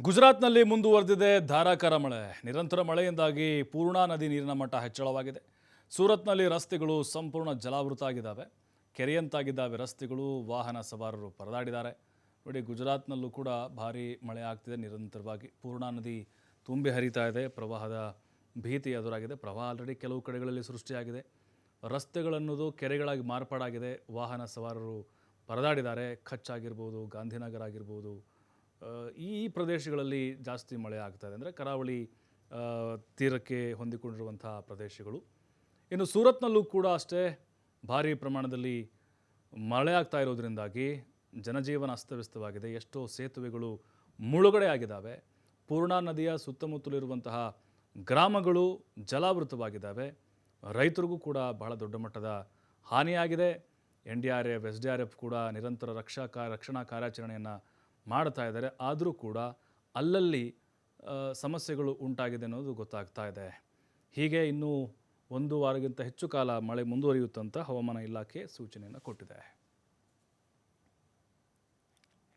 ಗುಜರಾತ್ನಲ್ಲಿ ಮುಂದುವರೆದಿದೆ ಧಾರಾಕಾರ ಮಳೆ. ನಿರಂತರ ಮಳೆಯಿಂದಾಗಿ ಪೂರ್ಣಾ ನದಿ ನೀರಿನ ಮಟ್ಟ ಹೆಚ್ಚಳವಾಗಿದೆ. ಸೂರತ್ನಲ್ಲಿ ರಸ್ತೆಗಳು ಸಂಪೂರ್ಣ ಜಲಾವೃತ ಆಗಿದ್ದಾವೆ. ಕೆರೆಯಂತಾಗಿದ್ದಾವೆ ರಸ್ತೆಗಳು, ವಾಹನ ಸವಾರರು ಪರದಾಡಿದ್ದಾರೆ. ನೋಡಿ ಗುಜರಾತ್ನಲ್ಲೂ ಕೂಡ ಭಾರಿ ಮಳೆ ಆಗ್ತಿದೆ. ನಿರಂತರವಾಗಿ ಪೂರ್ಣಾ ನದಿ ತುಂಬಿ ಹರಿತಾ ಇದೆ. ಪ್ರವಾಹದ ಭೀತಿ ಎದುರಾಗಿದೆ. ಪ್ರವಾಹ ಆಲ್ರೆಡಿ ಕೆಲವು ಕಡೆಗಳಲ್ಲಿ ಸೃಷ್ಟಿಯಾಗಿದೆ. ರಸ್ತೆಗಳನ್ನೋದು ಕೆರೆಗಳಾಗಿ ಮಾರ್ಪಾಡಾಗಿದೆ. ವಾಹನ ಸವಾರರು ಪರದಾಡಿದ್ದಾರೆ. ಕಚ್ ಆಗಿರ್ಬೋದು ಗಾಂಧಿನಗರ ಆಗಿರ್ಬೋದು ಈ ಪ್ರದೇಶಗಳಲ್ಲಿ ಜಾಸ್ತಿ ಮಳೆ ಆಗ್ತಾ ಇದೆ ಅಂದರೆ ಕರಾವಳಿ ತೀರಕ್ಕೆ ಹೊಂದಿಕೊಂಡಿರುವಂಥ ಪ್ರದೇಶಗಳು. ಇನ್ನು ಸೂರತ್ನಲ್ಲೂ ಕೂಡ ಅಷ್ಟೇ ಭಾರಿ ಪ್ರಮಾಣದಲ್ಲಿ ಮಳೆ ಆಗ್ತಾ ಇರೋದರಿಂದಾಗಿ ಜನಜೀವನ ಅಸ್ತವ್ಯಸ್ತವಾಗಿದೆ. ಎಷ್ಟೋ ಸೇತುವೆಗಳು ಮುಳುಗಡೆ ಆಗಿದ್ದಾವೆ ಪೂರ್ಣಾ ನದಿಯ ಸುತ್ತಮುತ್ತಲಿರುವಂತಹ ಗ್ರಾಮಗಳು ಜಲಾವೃತವಾಗಿದ್ದಾವೆ. ರೈತರಿಗೂ ಕೂಡ ಬಹಳ ದೊಡ್ಡ ಮಟ್ಟದ ಹಾನಿಯಾಗಿದೆ. N D R F, S D R F ಕೂಡ ನಿರಂತರ ರಕ್ಷಾ ಕಾ, ರಕ್ಷಣಾ ಕಾರ್ಯಾಚರಣೆಯನ್ನು ಮಾಡ್ತಾ ಇದ್ದಾರೆ, ಆದರೂ ಕೂಡ ಅಲ್ಲಲ್ಲಿ ಸಮಸ್ಯೆಗಳು ಉಂಟಾಗಿದೆ ಅನ್ನೋದು ಗೊತ್ತಾಗ್ತಾ ಇದೆ. ಹೀಗೆ ಇನ್ನೂ ಒಂದು ವಾರಕ್ಕಿಂತ ಹೆಚ್ಚು ಕಾಲ ಮಳೆ ಮುಂದುವರಿಯುತ್ತಂತ ಹವಾಮಾನ ಇಲಾಖೆ ಸೂಚನೆಯನ್ನು ಕೊಟ್ಟಿದೆ.